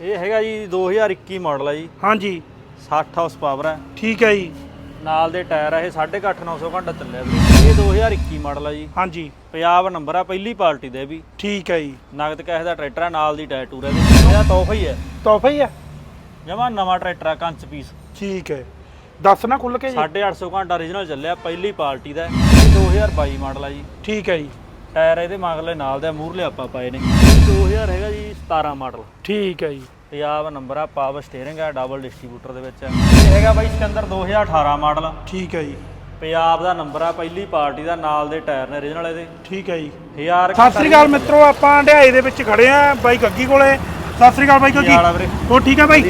ਇਹ ਹੈਗਾ ਜੀ 2021 ਮਾਡਲ ਹੈ ਜੀ। ਹਾਂਜੀ। 60 ਹਾਰਸ ਪਾਵਰ ਹੈ ਠੀਕ ਹੈ ਜੀ। ਨਾਲ ਦੇ ਟਾਇਰ ਆ ਇਹ 8.5 900 ਘੰਟਾ ਚੱਲਿਆ ਵੀਰੇ। ਇਹ 2021 ਮਾਡਲ ਹੈ ਜੀ। ਹਾਂਜੀ। ਪੰਜਾਬ ਨੰਬਰ ਆ ਪਹਿਲੀ ਪਾਰਟੀ ਦੇ ਵੀ। ਠੀਕ ਹੈ ਜੀ। ਨਗਦ ਕੈਸ਼ ਦਾ ਟਰੈਕਟਰ ਆ ਨਾਲ ਦੀ ਟਾਇਰ ਟੂਰ ਹੈ ਇਹਦੇ। ਇਹਦਾ ਤੋਹਫਾ ਹੀ ਹੈ ਤੋਹਫਾ ਹੀ ਆ? ਜਮਾ ਨਵਾਂ ਟਰੈਕਟਰ ਆ ਕੰਚ ਪੀਸ। ਠੀਕ ਹੈ। ਦੱਸ ਨਾ ਖੁੱਲ ਕੇ ਜੀ। 850 ਘੰਟਾ origignal ਚੱਲਿਆ ਪਹਿਲੀ ਪਾਰਟੀ ਦਾ। ਹੈ। ਇਹ 2022 ਮਾਡਲ ਆ ਜੀ। ਠੀਕ ਹੈ ਜੀ। ਟਾਇਰ ਇਹਦੇ ਮਗਲੇ ਨਾਲ ਦੇ ਮੂਰਲੇ ਆਪਾਂ ਪਾਏ ਨੇ। ਇਹ 2000 ਹੈਗਾ ਜੀ। 17 ਮਾਡਲ। ਠੀਕ ਹੈ ਜੀ। ਪੰਜਾਬ ਨੰਬਰ ਆ ਪਾਵਰ ਸਟੀਅਰਿੰਗ ਆ ਡਬਲ ਡਿਸਟ੍ਰੀਬਿਊਟਰ ਦੇ ਵਿੱਚ। ਇਹ ਹੈਗਾ ਬਾਈ ਸਿਕੰਦਰ 2018 ਮਾਡਲ। ਠੀਕ ਹੈ ਜੀ। ਪੰਜਾਬ ਦਾ ਨੰਬਰ ਆ ਪਹਿਲੀ ਪਾਰਟੀ ਦਾ ਨਾਲ ਦੇ ਟਾਇਰ ਨੇ origignal ਇਹਦੇ। ਠੀਕ ਹੈ ਜੀ। ਹਜ਼ਾਰ ਸਤਿ ਸ੍ਰੀ ਅਕਾਲ ਮਿੱਤਰੋ ਆਪਾਂ ਢਿਆਈ ਦੇ ਵਿੱਚ ਖੜੇ ਆ ਬਾਈ ਗੱਗੀ ਕੋਲੇ। ਸਤਿ ਸ੍ਰੀ ਅਕਾਲ ਬਾਈ ਗੱਗੀ। ਹੋ ਠੀਕ ਹੈ ਬਾਈ?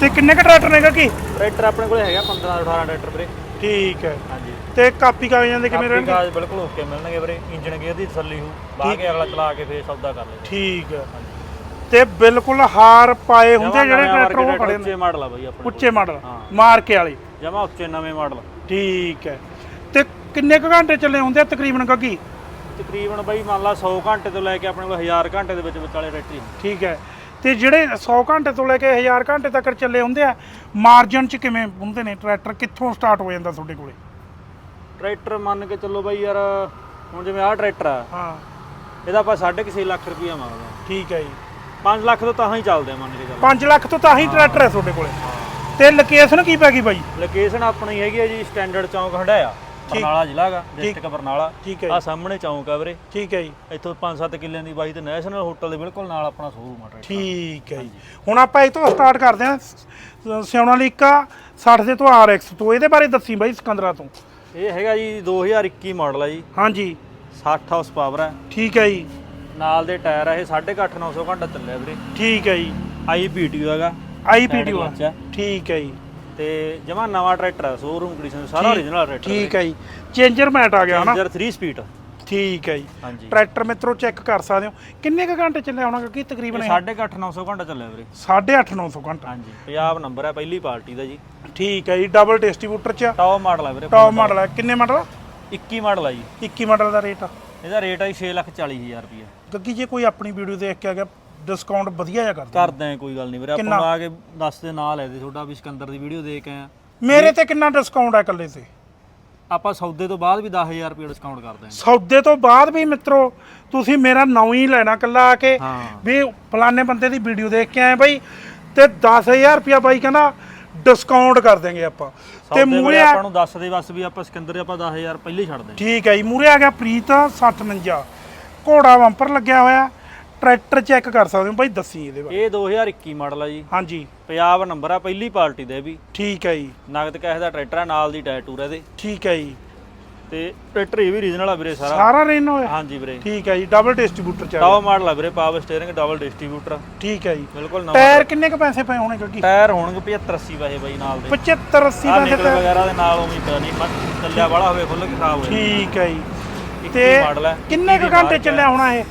ਤੇ ਕਿੰਨੇ ਕ ਟਰੈਕਟਰ ਨੇ ਗੱਗੀ? ਟਰੈਕਟਰ ਆਪਣੇ ਕੋਲੇ ਹੈਗਾ 15 18 ਟਰੈਕਟਰ ਵੀਰੇ। ਠੀਕ ਹੈ। ਹਾਂਜੀ। ਤੇ ਕਾਪੀ ਕਾਗਜ਼ਾਂ ਦੇ ਕਿਵੇਂ ਰਹਿਣਗੇ? ਬਿਲਕੁਲ ਓਕੇ ਮਿਲਣਗੇ ਵੀਰੇ ਇੰਜਨ ਗੇਅਰ ਦੀ ਤਸੱਲੀ ਹੋ ਕੇ ਅਗਲਾ ਚਲਾ ਕੇ ਫੇਰ ਸੌਦਾ ਕਰ ਲੈ ਠੀਕ ਹੈ। ਤੇ ਬਿਲਕੁਲ ਹਾਰ ਪਾਏ ਹੁੰਦੇ ਜਿਹੜੇ ਟਰੈਕਟਰ ਉਹ ਖੜੇ ਨੇ ਮਾਡਲ ਆ। ਬਾਈ ਆਪਣੇ ਉੱਚੇ ਮਾਡਲ ਹਾਂ। ਮਾਰ ਕੇ ਵਾਲੇ। ਜਮਾ ਉੱਚੇ ਨਵੇਂ ਮਾਡਲ ਠੀਕ ਹੈ। ਤੇ ਕਿੰਨੇ ਕੁ ਘੰਟੇ ਚੱਲੇ ਹੁੰਦੇ ਆ ਤਕਰੀਬਨ ਗੱਗੀ? ਤਕਰੀਬਨ ਬਾਈ ਮੰਨ ਲਾ 100 ਘੰਟੇ ਤੋਂ ਲੈ ਕੇ ਆਪਣੇ ਕੋਲ 1000 ਘੰਟੇ ਦੇ ਵਿੱਚ ਵਿਚਾਲੇ ਟਰੈਕਟਰ। ਠੀਕ ਹੈ। ਤੇ ਜਿਹੜੇ 100 ਘੰਟੇ ਤੋਂ ਲੈ ਕੇ 1000 ਘੰਟੇ ਤੱਕ ਚੱਲੇ ਹੁੰਦੇ ਆ ਮਾਰਜਨ ਚ ਕਿਵੇਂ ਹੁੰਦੇ ਨੇ? ਟਰੈਕਟਰ ਕਿੱਥੋਂ ਸਟਾਰਟ ਹੋ ਜਾਂਦਾ ਤੁਹਾਡੇ ਕੋਲੇ? ਟਰੈਕਟਰ ਮੰਨ ਕੇ ਚੱਲੋ ਬਾਈ ਯਾਰ ਹੁਣ ਜਿਵੇਂ ਆਹ ਟਰੈਕਟਰ ਆ ਹਾਂ। ਇਹਦਾ ਆਪਾਂ 6.5 ਲੱਖ ਰੁਪਈਆ ਮੰਗਦੇ ਆ। ਠੀਕ ਹੈ ਜੀ। 5 ਲੱਖ ਤੋਂ ਤਾਂ ਹੀ ਚੱਲਦੇ ਆ ਮੰਨ ਕੇ ਚੱਲੋ। 5 ਲੱਖ ਤੋਂ ਤਾਂ ਹੀ ਟਰੈਕਟਰ ਹੈ ਤੁਹਾਡੇ ਕੋਲੇ। ਤੇ ਲੋਕੇਸ਼ਨ ਕੀ ਪੈ ਗਈ ਬਾਈ? ਲੋਕੇਸ਼ਨ ਆਪਣੀ ਹੈਗੀ ਹੈ ਜੀ ਸਟੈਂਡਰਡ ਚੌਂਕ ਹੰਡਾਇਆ ਬਰਨਾਲਾ ਜ਼ਿਲ੍ਹਾ ਗਾ ਡਿਸਟ੍ਰਿਕਟ ਬਰਨਾਲਾ। ਠੀਕ ਹੈ ਆ ਸਾਹਮਣੇ ਚੌਂਕ ਆ ਵੀਰੇ। ਠੀਕ ਹੈ ਜੀ। ਇੱਥੋਂ 5-7 ਕਿੱਲਿਆਂ ਦੀ ਬਾਈ ਤੇ ਨੈਸ਼ਨਲ ਹੋਟਲ ਦੇ ਬਿਲਕੁਲ ਨਾਲ ਆਪਣਾ ਸ਼ੋਰੂਮ ਆ ਟਰੈਕਟਰ। ਠੀਕ ਹੈ ਜੀ। ਹੁਣ ਆਪਾਂ ਇਹ ਤੋਂ ਸਟਾਰਟ ਕਰਦੇ ਹਾਂ। ਸਿਉਣਾਲੀਕਾ 60 ਦੇ ਤੋਂ RX ਤੋਂ। ਇਹਦੇ ਬਾਰੇ ਦੱਸੀ ਬਾਈ ਸਿਕੰਦਰਾ ਤੋਂ। ਇਹ ਹੈਗਾ ਜੀ 2021 ਮਾਡਲ ਆ ਜੀ। ਹਾਂਜੀ। 60 ਹਾਰਸ ਪਾਵਰ ਹੈ ਠੀਕ ਹੈ ਜੀ। ਨਾਲ ਦੇ ਟਾਇਰ ਆ ਇਹ 8.5 900 ਘੰਟਾ ਚੱਲਿਆ ਵੀਰੇ। ਠੀਕ ਹੈ ਜੀ। ਆਈਪੀਟੀਓ ਹੈਗਾ। IPTO Standard ਵਿੱਚ ਹੈ। ਠੀਕ ਹੈ ਜੀ। ਤੇ ਜਮਾ ਨਵਾਂ ਟਰੈਕਟਰ ਹੈ ਸ਼ੋਰੂਮ ਕੰਡੀਸ਼ਨ ਸਾਰਾ origignal ਟਰੈਕਟਰ ਠੀਕ ਹੈ ਜੀ। ਚੇਂਜਰ ਮੈਟ ਆ ਗਿਆ ਹਨਾ? ਜਰ 3 ਸਪੀਡ ਠੀਕ ਹੈ ਜੀ। ਹਾਂਜੀ। ਟਰੈਕਟਰ ਮਿੱਤਰੋ ਚੈੱਕ ਕਰ ਸਕਦੇ ਹੋ। ਕਿੰਨੇ ਕੁ ਘੰਟੇ ਚੱਲਿਆ ਹੋਣਾ? ਕਿ ਤਕਰੀਬਨ ਇਹ 8.5 900 ਘੰਟਾ ਚੱਲਿਆ ਵੀਰੇ। 8.5 900 ਘੰਟਾ। ਹਾਂਜੀ। ਪੰਜਾਬ ਨੰਬਰ ਹੈ ਪਹਿਲੀ ਪਾਰਟੀ ਦਾ ਜੀ। ਠੀਕ ਹੈ ਜੀ। ਡਬਲ ਡਿਸਟ੍ਰੀਬਿਊਟਰ ਚ ਟੌਪ ਮਾਡਲ ਹੈ ਵੀਰੇ ਟੌਪ ਮਾਡਲ ਹੈ ਕਿੰਨੇ ਮਾਡਲ 21 ਮਾਡਲ ਆ ਜੀ। 21 ਮਾਡਲ ਦਾ ਰੇਟ ਆ। ਇਹਦਾ ਰੇਟ ਹੈ 640000 ਰੁਪਏ ਗੱਗੀ ਜੇ ਕੋਈ ਆਪਣੀ ਵੀਡੀਓ ਦੇਖ ਕੇ ਆ ਗਿਆ ਡਿਸਕਾਊਂਟ ਵਧੀਆ ਜਿਹਾ ਕਰ ਦਿਓ। ਕਰਦੇ ਆ ਕੋਈ ਗੱਲ ਨਹੀਂ ਵੀਰੇ ਆਪਾਂ ਆ ਕੇ ਦੱਸ ਦੇ ਨਾਲ ਹੈ ਦੇ ਤੁਹਾਡਾ ਵੀ ਸਿਕੰਦਰ ਦੀ ਵੀਡੀਓ ਦੇਖ ਆਏ ਆ। ਮੇਰੇ ਤੇ ਕਿੰਨਾ ਡਿਸਕਾਊਂਟ ਹੈ ਇਕੱਲੇ ਤੇ? ਆਪਾਂ ਸੌਦੇ ਤੋਂ ਬਾਅਦ ਵੀ 10000 ਰੁਪਏ ਡਿਸਕਾਊਂਟ ਕਰਦੇ ਸੌਦੇ ਤੋਂ ਬਾਅਦ ਵੀ ਮਿੱਤਰੋ ਤੁਸੀਂ ਮੇਰਾ ਨੌ ਹੀ ਲੈਣਾ ਕੱਲਾ ਆ ਕੇ ਹਾਂ। ਵੀ ਫਲਾਣੇ ਬੰਦੇ ਦੀ ਵੀਡੀਓ ਦੇਖ ਕੇ ਆਏ ਬਾਈ ਤੇ 10000 ਰੁਪਿਆ ਬਾਈ ਕਹਿੰਦਾ ਡਿਸਕਾਊਂਟ ਕਰ ਦੇਂਗੇ ਆਪਾਂ। ਤੇ ਮੂਰੇ ਆਪਾਂ ਨੂੰ ਦੱਸ ਦੇ ਬਸ ਵੀ ਆਪਾਂ ਸਿਕੰਦਰ ਆਪਾਂ 10000 ਪਹਿਲੇ ਹੀ ਛੱਡ ਦੇ ਠੀਕ ਹੈ ਜੀ ਮੂਰੇ ਆ ਗਿਆ ਪ੍ਰੀਤ 659 ਘੋੜਾ ਬੰਪਰ ਲੱਗਿਆ ਹੋਇਆ ਟਰੈਕਟਰ ਚੈੱਕ ਕਰ ਸਕਦੇ ਹੋ। ਬਾਈ ਦੱਸੀ ਇਹਦੇ ਬਾਰੇ। ਇਹ 2021 ਮਾਡਲ ਆ ਜੀ। ਹਾਂਜੀ। ਪੰਜਾਬ ਨੰਬਰ ਆ ਪਹਿਲੀ ਪਾਰਟੀ ਦੇ ਵੀ। ਠੀਕ ਹੈ ਜੀ। ਨਗਦ ਕੈਸ਼ ਦਾ ਟਰੈਕਟਰ ਆ ਨਾਲ ਦੀ ਟਾਇਰ ਟੂਰ ਇਹਦੇ। ਠੀਕ ਹੈ ਜੀ। ਤੇ ਟਰੈਕਟਰ ਇਹ ਵੀ ਰੀਜਨਲ ਆ ਵੀਰੇ ਸਾਰਾ। ਸਾਰਾ ਰੇਨ ਹੋਇਆ? ਹਾਂਜੀ ਵੀਰੇ। ਠੀਕ ਹੈ ਜੀ ਡਬਲ ਡਿਸਟ੍ਰੀਬਿਊਟਰ ਚ ਆ ਗਿਆ। ਟਾਪ ਮਾਡਲ ਆ ਵੀਰੇ ਪਾਵਰ ਸਟੀਅਰਿੰਗ ਡਬਲ ਡਿਸਟ੍ਰੀਬਿਊਟਰ ਠੀਕ ਹੈ ਜੀ। ਬਿਲਕੁਲ ਨਵਾਂ ਟਾਇਰ ਕਿੰਨੇ ਕ ਪੈਸੇ ਪਏ ਹੋਣੇ ਕਿਉਂਕਿ? ਟਾਇਰ ਹੋਣਗੇ 75 80 ਪੈਸੇ ਬਾਈ ਨਾਲ ਦੇ। 75 80 ਆ ਪੈਸੇ ਨਿਕਲ ਵਗੈਰਾ ਦੇ ਨਾਲ ਉਵੇਂ ਪਤਾ ਨਹੀਂ ਮਤ ਚੱਲਿਆ ਵਾਲਾ ਹੋਵੇ ਖੁੱਲ ਕੇ ਖਰਾਬ ਹੋਏ। ਠੀਕ ਹੈ ਜੀ। ਤੇ ਹੈ ਕਿੰਨੇ ਕ ਘੰਟੇ ਚੱਲਿਆ ਹੋਣਾ ਇਹ?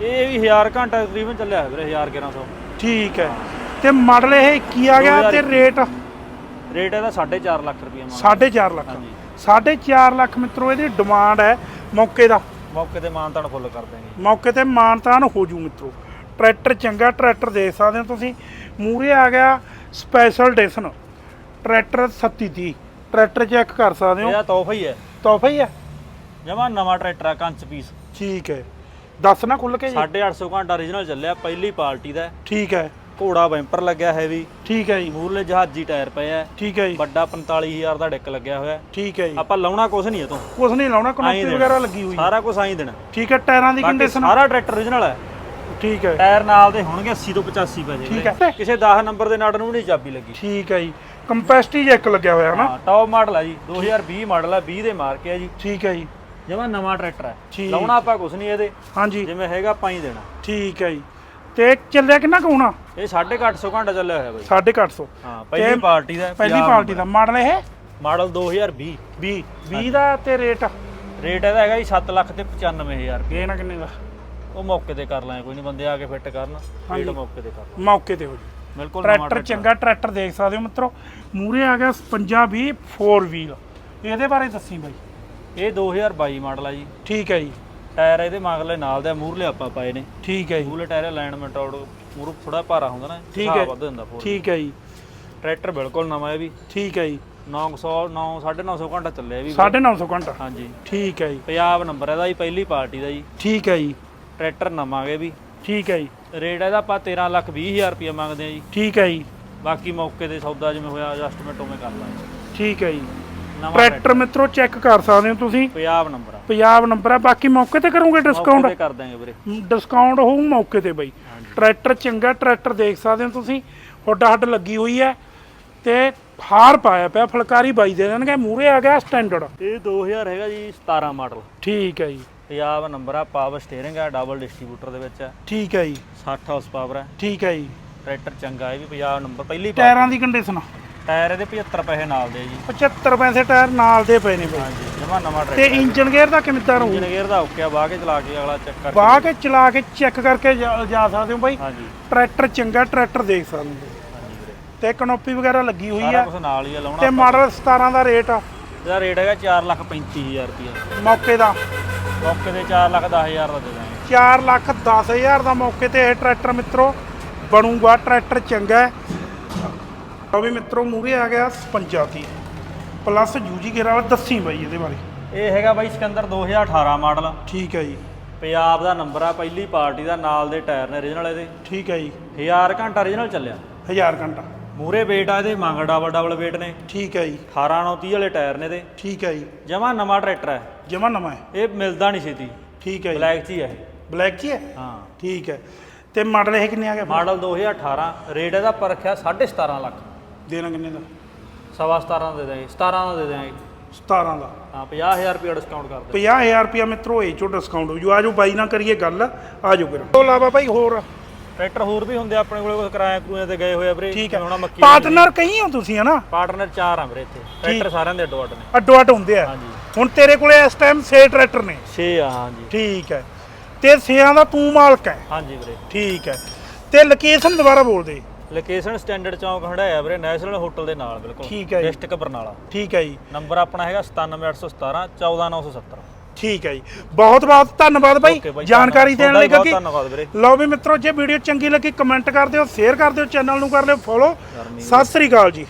ਇਹ ਵੀ 1000 ਘੰਟਾ ਤਕਰੀਬਨ ਚੱਲਿਆ ਹੈ ਵੀਰੇ 1000 1100 ਠੀਕ ਹੈ। ਤੇ ਮਾਡਲ ਇਹ 21 ਆ ਗਿਆ ਤੇ ਰੇਟ? ਰੇਟ ਇਹਦਾ 4.5 ਲੱਖ ਰੁਪਏ ਮੰਗ 4.5 ਲੱਖ। ਹਾਂਜੀ। 4.5 ਲੱਖ ਮਿੱਤਰੋ ਇਹਦੀ ਡਿਮਾਂਡ ਹੈ ਮੌਕੇ ਦਾ। ਮੌਕੇ ਤੇ ਮਾਨਤਾਨ ਫੁੱਲ ਕਰ ਦਾਂਗੇ ਮੌਕੇ ਤੇ ਮਾਨਤਾਨ ਹੋ ਜੂ ਮਿੱਤਰੋ। ਟਰੈਕਟਰ ਚੰਗਾ ਟਰੈਕਟਰ ਦੇਖ ਸਕਦੇ ਹੋ ਤੁਸੀਂ। ਮੂਰੇ ਆ ਗਿਆ special edition tractor 3730 tractor check ਕਰ ਸਕਦੇ ਹੋ। ਇਹਦਾ ਤੋਹਫਾ ਹੀ ਹੈ। ਤੋਹਫਾ ਹੀ ਹੈ? ਜਮਾ ਨਵਾਂ ਟਰੈਕਟਰ ਆ ਕੰਚ ਪੀਸ ਠੀਕ ਹੈ। ਦੱਸ ਨਾ ਖੁੱਲ ਕੇ ਜੀ। 850 ਘੰਟਾ origignal ਚੱਲਿਆ ਪਹਿਲੀ ਪਾਰਟੀ ਦਾ। ਠੀਕ ਹੈ। ਘੋੜਾ ਬੈਂਪਰ ਲੱਗਿਆ ਹੈਵੀ ਠੀਕ ਹੈ ਜੀ। ਮੂਰਲੇ ਜਹਾਜ਼ੀ ਟਾਇਰ ਪਏ ਆ। ਠੀਕ ਹੈ ਜੀ। ਵੱਡਾ 45000 ਦਾ ਡੈਕ ਲੱਗਿਆ ਹੋਇਆ। ਠੀਕ ਹੈ ਜੀ। ਆਪਾਂ ਲਾਉਣਾ ਕੁਝ ਨਹੀਂ ਇਹ ਤੋਂ ਕੁਛ ਨਹੀਂ ਲਾਉਣਾ ਦੇਣਾ। ਵਗੈਰਾ ਲੱਗੀ ਹੋਈ। ਸਾਰਾ ਕੁਝ ਆਈ ਦੇਣਾ। ਠੀਕ ਹੈ ਟਾਇਰਾਂ ਦੀ ਕੰਡੀਸ਼ਨ ਸਾਰਾ ਟਰੈਕਟਰ origignal ਹੈ। ਠੀਕ ਹੈ। ਟਾਇਰ ਨਾਲ ਦੇ ਹੋਣਗੇ 80 ਤੋਂ 85 ਪੈਸੇ ਠੀਕ। ਹੈ। ਕਿਸੇ 10 ਨੰਬਰ ਦੇ ਨਾੜ ਨੂੰ ਨਹੀਂ ਚਾਬੀ ਲੱਗੀ। ਠੀਕ ਹੈ ਜੀ। ਕੰਪੈਸਟੀ ਜੈਕ ਲੱਗਿਆ ਹੋਇਆ ਹੈ ਨਾ ਹਾਂ ਟੌਪ ਮਾਡਲ ਹੈ ਜੀ 2020 ਮਾਡਲ ਹੈ 20 ਦੇ ਮਾਰਕ ਹੈ ਜੀ। ਠੀਕ ਹੈ ਜੀ। ਜਮਾ ਨਵਾਂ ਟਰੈਕਟਰ ਹੈ। ਲਾਉਣਾ ਆਪਾਂ ਕੁਝ ਨਹੀਂ ਇਹਦੇ। ਹਾਂਜੀ। ਜਿਵੇਂ ਹੈਗਾ ਹੀ ਦੇਣਾ। ਠੀਕ ਹੈ ਜੀ। ਤੇ ਚੱਲਿਆ ਕਿੰਨਾ ਕੁ ਹੋਣਾ? ਇਹ 850 ਘੰਟਾ ਚੱਲਿਆ ਹੋਇਆ ਬਾਈ। 850 ਹਾਂ ਪਹਿਲੀ ਪਾਰਟੀ ਦਾ ਪਹਿਲੀ ਪਾਰਟੀ ਦਾ ਮਾਡਲ ਇਹ? ਮਾਡਲ 2020 20 20 ਦਾ ਤੇ ਰੇਟ? ਰੇਟ ਇਹਦਾ ਹੈਗਾ ਜੀ 7 ਲੱਖ ਤੇ 95000 ਰੁਪਏ। ਇਹ ਨਾ ਕਿੰਨੇ ਦਾ? ਉਹ ਮੌਕੇ ਤੇ ਕਰ ਲਾਂਗੇ ਕੋਈ ਨਹੀਂ ਬੰਦੇ ਆ ਕੇ ਫਿੱਟ ਕਰਨ। ਰੇਟ ਮੌਕੇ ਤੇ ਕਰ ਲਾਂਗੇ। ਮੌਕੇ ਤੇ ਹੋ ਜੀ। ਬਿਲਕੁਲ ਨਵਾਂ ਟਰੈਕਟਰ ਚੰਗਾ ਟਰੈਕਟਰ ਦੇਖ ਸਕਦੇ ਹੋ ਮਿੱਤਰੋ। ਮੂਰੇ ਆ ਗਿਆ 55 20 4 ਵੀਲ। ਇਹਦੇ ਬਾਰੇ ਦੱਸੀ ਬਾਈ। ਇਹ 2022 ਮਾਡਲ ਆ ਜੀ। ਠੀਕ ਹੈ ਜੀ। ਟਾਇਰ ਇਹਦੇ ਮਗਲੇ ਨਾਲ ਦੇ ਮੂਰਲੇ ਆਪਾਂ ਪਾਏ ਨੇ। ਠੀਕ ਹੈ ਜੀ। ਮੂਰਲੇ ਟਾਇਰ ਅਲਾਈਨਮੈਂਟ ਆਊਟ ਮੂਰੂ ਥੋੜਾ ਭਾਰਾ ਹੁੰਦਾ ਨਾ ਠੀਕ ਹੈ। ਵੱਧ ਹੁੰਦਾ ਫੋਰ ਠੀਕ ਹੈ ਜੀ। ਟਰੈਕਟਰ ਬਿਲਕੁਲ ਨਵਾਂ ਇਹ ਵੀ। ਠੀਕ ਹੈ ਜੀ। 900 9 950 ਘੰਟਾ ਚੱਲਿਆ ਵੀ। 950 ਘੰਟਾ। ਹਾਂਜੀ। ਠੀਕ ਹੈ ਜੀ। ਪੰਜਾਬ ਨੰਬਰ ਇਹਦਾ ਜੀ ਪਹਿਲੀ ਪਾਰਟੀ ਦਾ ਜੀ। ਠੀਕ ਹੈ ਜੀ। ਟਰੈਕਟਰ ਨਵਾਂ ਗੇ ਵੀ। ਠੀਕ ਹੈ ਜੀ। ਰੇਟ ਇਹਦਾ ਆਪਾਂ 13 ਲੱਖ 20 ਹਜ਼ਾਰ ਰੁਪਏ ਮੰਗਦੇ ਆ ਜੀ। ਠੀਕ ਹੈ ਜੀ। ਬਾਕੀ ਮੌਕੇ ਤੇ ਸੌਦਾ ਜਿਵੇਂ ਹੋਇਆ ਐਡਜਸਟਮੈਂਟ ਉਵੇਂ ਕਰ ਲਾਂਗੇ। ਠੀਕ ਹੈ ਜੀ। ਟਰੈਕਟਰ ਮਿੱਤਰੋ ਚੈੱਕ ਕਰ ਸਕਦੇ ਹੋ ਤੁਸੀਂ। ਪੰਜਾਬ ਨੰਬਰ ਪੰਜਾਬ ਨੰਬਰ ਹੈ ਬਾਕੀ ਮੌਕੇ ਤੇ ਕਰੋਗੇ ਡਿਸਕਾਊਂਟ ਕਰ ਦਾਂਗੇ ਵੀਰੇ। ਡਿਸਕਾਊਂਟ ਹੋਊ ਮੌਕੇ ਤੇ ਬਈ। ਟਰੈਕਟਰ ਚੰਗਾ ਟਰੈਕਟਰ ਦੇਖ ਸਕਦੇ ਹੋ ਤੁਸੀਂ। ਹੁੱਡਾ ਹੱਡ ਲੱਗੀ ਹੋਈ ਹੈ। ਤੇ ਹਾਰ ਪਾਇਆ ਪਿਆ ਫਲਕਾਰੀ ਬਾਈ ਦੇ ਦੇਣਗੇ। ਮੂਰੇ ਆ ਗਿਆ ਸਟੈਂਡਰਡ ਇਹ 2000 ਹੈਗਾ ਜੀ 17 ਮਾਡਲ। ਠੀਕ ਹੈ ਜੀ। ਪੰਜਾਬ ਨੰਬਰ ਆ ਪਾਵਰ ਸਟੀਅਰਿੰਗ ਆ ਡਬਲ ਡਿਸਟ੍ਰੀਬਿਊਟਰ ਦੇ ਵਿੱਚ ਆ। ਠੀਕ ਹੈ ਜੀ। 60 ਹਾਰਸ ਪਾਵਰ ਹੈ ਠੀਕ ਹੈ ਜੀ। ਟਰੈਕਟਰ ਚੰਗਾ ਇਹ ਵੀ ਪੰਜਾਬ ਨੰਬਰ ਪਹਿਲੀ ਟਾਇਰਾਂ ਦੀ ਕੰਡੀਸ਼ਨ ਟਾਇਰ ਇਹਦੇ 75 ਪੈਸੇ ਨਾਲ ਦੇ ਜੀ। 75 ਪੈਸੇ ਟਾਇਰ ਨਾਲ ਦੇ ਪਏ ਨੇ ਬਈ। ਹਾਂਜੀ ਜਮਾ ਨਵਾਂ ਤੇ ਟਰੈਕਟਰ ਇੰਜਨ ਗੇਅਰ ਦਾ ਕਿੰਨਾ ਰਹੂ ਇੰਜਨ ਗੇਅਰ ਦਾ ਓਕੇ ਆ ਬਾਹ ਕੇ ਚਲਾ ਕੇ ਅਗਲਾ ਚੈੱਕ ਕਰਕੇ ਬਾਹ ਕੇ ਚਲਾ ਕੇ ਚੈੱਕ ਕਰਕੇ ਜਾ ਜਾ ਸਕਦੇ ਹੋ ਬਾਈ। ਹਾਂਜੀ। ਟਰੈਕਟਰ ਚੰਗਾ ਟਰੈਕਟਰ ਦੇਖ ਸਕਦੇ ਹੋ। ਹਾਂਜੀ ਵੀਰੇ। ਤੇ ਕਨੋਪੀ ਵਗੈਰਾ ਲੱਗੀ ਹੋਈ ਸਾਰਾ ਆ। ਕੁਝ ਨਾਲ ਹੀ ਆ ਲਾਉਣਾ ਤੇ ਮਾਡਲ 17 ਦਾ ਰੇਟ ਆ। ਇਹਦਾ ਰੇਟ ਹੈਗਾ 435000 ਰੁਪਏ ਮੌਕੇ ਦਾ। ਮੌਕੇ ਤੇ 4 ਲੱਖ 10000 ਦਾ ਦੇ ਦਾਂਗੇ। 4 ਲੱਖ 10000 ਦਾ ਮੌਕੇ ਤੇ ਇਹ ਟਰੈਕਟਰ ਮਿੱਤਰੋ ਬਣੂਗਾ। ਟਰੈਕਟਰ ਚੰਗਾ ਹੈ। ਉਹ ਵੀ ਮਿੱਤਰੋ ਮੂਰੇ ਆ ਗਿਆ 55 ਪਲੱਸ ਯੂਜੀ ਗੇਅਰ ਵਾਲਾ ਦੱਸੀ ਬਾਈ ਇਹਦੇ ਬਾਰੇ। ਇਹ ਹੈਗਾ ਬਾਈ ਸਿਕੰਦਰ 2018 ਮਾਡਲ। ਠੀਕ ਹੈ ਜੀ। ਪੰਜਾਬ ਦਾ ਨੰਬਰ ਆ ਪਹਿਲੀ ਪਾਰਟੀ ਦਾ ਨਾਲ ਦੇ ਟਾਇਰ ਨੇ ਰੀਜਨਲ ਇਹਦੇ। ਠੀਕ ਹੈ ਜੀ। 1000 ਘੰਟਾ ਰੀਜਨਲ ਚੱਲਿਆ। 1000 ਘੰਟਾ। ਮੂਰੇ weight ਆ ਇਹਦੇ ਮੰਗ ਡਬਲ ਡਬਲ weight ਨੇ। ਠੀਕ ਹੈ ਜੀ। 18 29 ਵਾਲੇ ਟਾਇਰ ਨੇ ਇਹਦੇ। ਠੀਕ ਹੈ ਜੀ। ਜਮਾ ਨਵਾਂ ਟਰੈਕਟਰ ਹੈ। ਜਮਾ ਨਵਾਂ ਹੈ। ਇਹ ਮਿਲਦਾ ਨਹੀਂ ਛੇਤੀ। ਠੀਕ ਹੈ ਜੀ। ਬਲੈਕ 'ਚ ਹੀ ਹੈ। ਬਲੈਕ ਜੀ ਹੈ ਹਾਂ? ਠੀਕ ਹੈ। ਤੇ ਮਾਡਲ ਇਹ ਕਿੰਨੇ ਆ ਗਿਆ? ਮਾਡਲ 2018 ਰੇਟ ਇਹਦਾ ਪਰ ਰੱਖਿਆ 17.5 ਲੱਖ। ਦੇਣਾ ਕਿੰਨੇ ਦਾ? ਸਵਾ 17 ਦੇ ਦਾਂਗੇ 17 ਦਾ ਦੇ ਦਾਂਗੇ 17 ਦਾ। ਹਾਂ 50000 ਰੁਪਏ ਡਿਸਕਾਊਂਟ ਕਰ ਦੇ 50000 ਰੁਪਿਆ ਮਿੱਤਰੋ ਇਹ ਚੋਂ ਡਿਸਕਾਊਂਟ ਹੋ ਜੂ ਆਜੋ ਬਾਈ ਨਾਲ ਕਰੀਏ ਗੱਲ ਆਜੋ ਫਿਰ। ਤੋਂ ਇਲਾਵਾ ਭਾਈ ਹੋਰ। ਟਰੈਕਟਰ ਹੋਰ ਵੀ ਹੁੰਦੇ ਆਪਣੇ ਕੋਲੇ ਕੋਈ ਕਿਰਾਇਆ ਕਰੂਏ ਤੇ ਗਏ ਹੋਏ ਆ ਵੀਰੇ ਠੀਕ ਹੈ। ਹੁਣ ਮੱਕੀ ਪਾਰਟਨਰ ਕਈ ਹੋ ਤੁਸੀਂ ਹਨਾ? ਪਾਰਟਨਰ ਚਾਰ ਆ ਵੀਰੇ ਇੱਥੇ। ਟਰੈਕਟਰ ਸਾਰਿਆਂ ਦੇ ਅੱਡੋ ਅੱਡ ਨੇ। ਅੱਡੋ ਅੱਡ ਹੁੰਦੇ ਆ। ਹਾਂਜੀ। ਹੁਣ ਤੇਰੇ ਕੋਲੇ ਇਸ ਟਾਈਮ 6 ਟਰੈਕਟਰ ਨੇ। 6 ਆ ਹਾਂਜੀ। ਠੀਕ ਹੈ। ਤੇ ਛੇਆਂ ਦਾ ਤੂੰ ਮਾਲਕ ਹੈ। ਹਾਂਜੀ ਵੀਰੇ। ਠੀਕ ਹੈ। ਤੇ ਲੋਕੇਸ਼ਨ ਦੁਬਾਰਾ ਬੋਲ ਦੇ। ਲੋਕੇਸ਼ਨ ਸਟੈਂਡਰਡ ਚੌਂਕ ਹੰਡਾਇਆ ਵੀਰੇ ਨੈਸ਼ਨਲ ਹੋਟਲ ਦੇ ਨਾਲ ਬਿਲਕੁਲ। ਠੀਕ ਹੈ ਜੀ। ਡਿਸਟ੍ਰਿਕਟ ਬਰਨਾਲਾ। ਠੀਕ ਹੈ ਜੀ। ਨੰਬਰ ਆਪਣਾ ਹੈਗਾ 97817 14970 ਠੀਕ ਹੈ ਜੀ। ਬਹੁਤ ਬਹੁਤ ਧੰਨਵਾਦ ਬਾਈ, ਜਾਣਕਾਰੀ ਦੇਣ ਤੁਹਾਡਾ ਲਈ ਬਹੁਤ ਧੰਨਵਾਦ ਵੀਰੇ। ਲਓ ਵੀ ਮਿੱਤਰੋ ਜੇ ਵੀਡੀਓ ਚੰਗੀ ਲੱਗੀ ਕਮੈਂਟ ਕਰ ਦਿਓ ਸ਼ੇਅਰ ਕਰ ਦਿਓ ਚੈਨਲ ਨੂੰ ਕਰ ਲਿਓ ਫੋਲੋ ਸਤਿ ਸ੍ਰੀ ਅਕਾਲ ਜੀ।